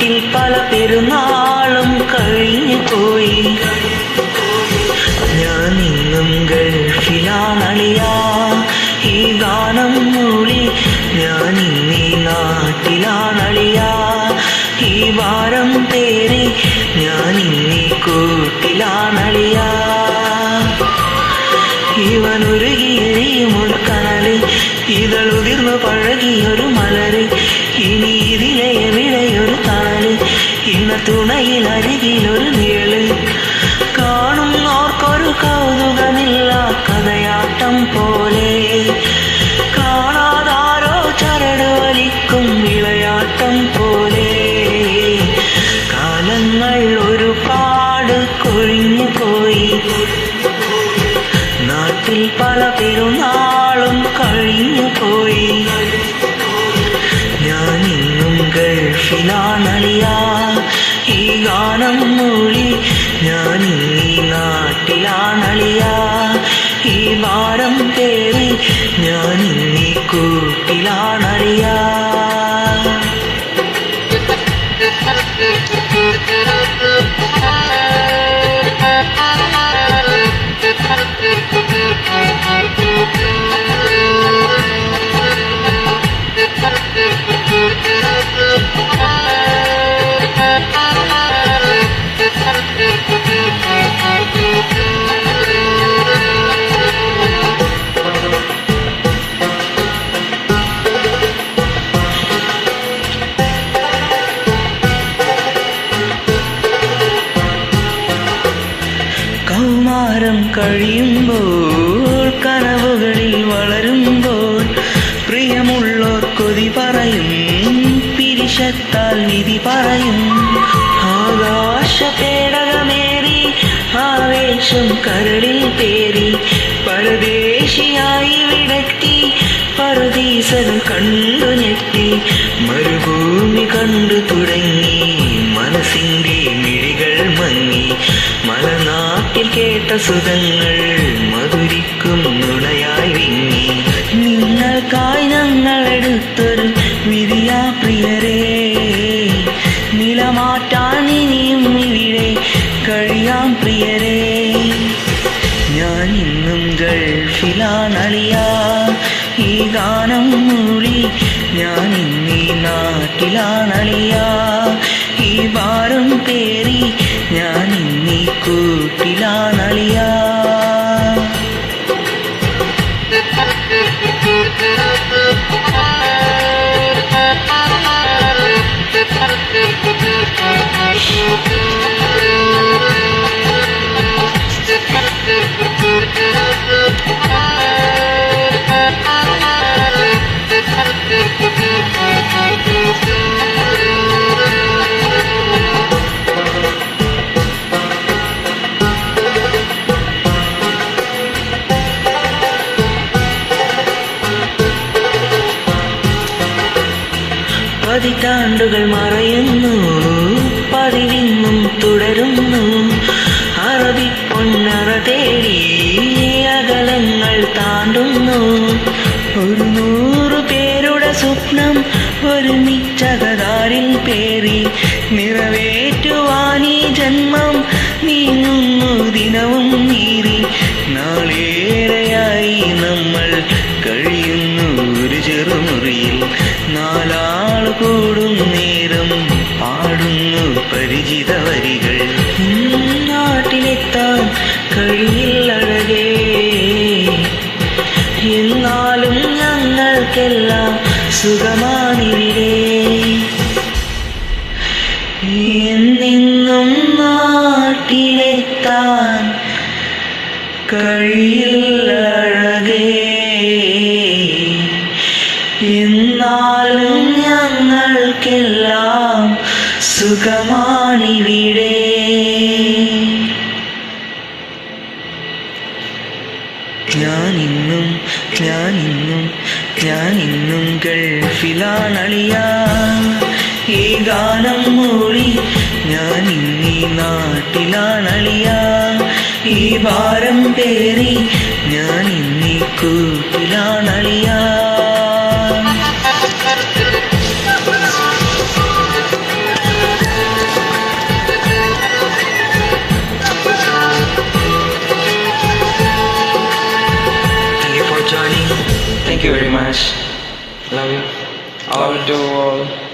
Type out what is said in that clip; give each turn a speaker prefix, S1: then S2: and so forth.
S1: നാട്ടിൽ പല പെരുന്നാളും കഴിഞ്ഞു പോയി. ഞാൻ ഇന്നും ഗൾഫിലാണളിയാ. ഈ ഗാനം മൂളി ഞാൻ ഇന്നീ നാട്ടിലാണളിയാ. ഈ വാരം പേരി ഞാൻ ഇന്നീ കൂട്ടിലാണളിയാ. ഇവൻ ഉരുകിയെരിയും ഒരു കനൽ ഇതളുതിർന്നു പഴകിയൊരു മലര് ഇനി ഇന്ന അരികിൽ ഒരു നിഴൽ. കാണുന്നോർക്കൊരു കൗതുകമില്ല കഥയാട്ടം പോലെ. കാണാതാരോ ചരട് വലിക്കും വിളയാട്ടം പോലെ. കാലങ്ങൾ ഒരുപാട് കൊഴിഞ്ഞു പോയി. നാട്ടിൽ പല പെരുന്നാളും കഴിഞ്ഞു പോയി. ഞാനിന്നും ഇന്നും ഞാൻ ഈ നാട്ടിലാണളിയ. ഈ ഭാരം പേറി ഞാൻ കഴിയുമ്പോൾ കനവുകളിൽ വളരുമ്പോൾ പ്രിയമുള്ളോർ കൊതി പറയും പിരിശത്താൽ വിധി പറയും. ആകാശ പേടകമേറി ആവേശം കരളിൽ പേറി പരദേശിയായി വിടക്കി പരദീസൻ കണ്ടു ഞെട്ടി മരുഭൂമി കണ്ടു തുടങ്ങി. കേട്ട സുഖങ്ങൾ മധുരിക്കും നുണയായി നിങ്ങൾക്കായി ഞങ്ങൾ എടുത്തൊരു വിധിയാ പ്രിയരേ. നിലമാറ്റാൻ ഇനിയും ഇവിടെ കഴിയാം പ്രിയരേ. ഞാൻ ഇന്നും ഗൾഫിലാണളിയാ. ഈ ഗാനം മൂളി ഞാൻ ഇന്നീ നാട്ടിലാണളിയാ. ഈ ഭാരം പേറി ഇന്നീ കൂട്ടിലാണളിയാ പതിറ്റാണ്ടുകൾ മറയുന്നു. പതിവിന്നും തുടരുന്നു. അറബി പൊന്നറ തേടി അകലങ്ങൾ താണ്ടുന്നു. ഒരു നൂറു പേരുടെ സ്വപ്നം ഒരുമിച്ചകതാരിൽ പേറി നിറവേറ്റുവാനീ ജന്മം കൂടും നേരം പാടുന്നു പരിചിത വരികൾ. നാട്ടിലെത്താൻ കഴിയില്ലഴകേ. എന്നാലും ഞങ്ങൾക്കെല്ലാം സുഖമാണിവിടെ. എന്നെന്നും നാട്ടിലെത്താൻ കഴിയില്ലഴകേ. എന്നാലും ഞങ്ങൾക്കെല്ലാം സുഖമാണിവിടെ. ഞാനിന്നും ഞാനിന്നും ഞാനിന്നും ഗൾഫിലാണളിയാ. ഈ ഗാനം മൂളി ഞാൻ ഇന്നീ നാട്ടിലാണളിയാ. ഈ ഭാരം പേറി ഞാൻ ഇന്നീ കൂട്ടിലാണളിയാ.
S2: Love you. Love you. to all.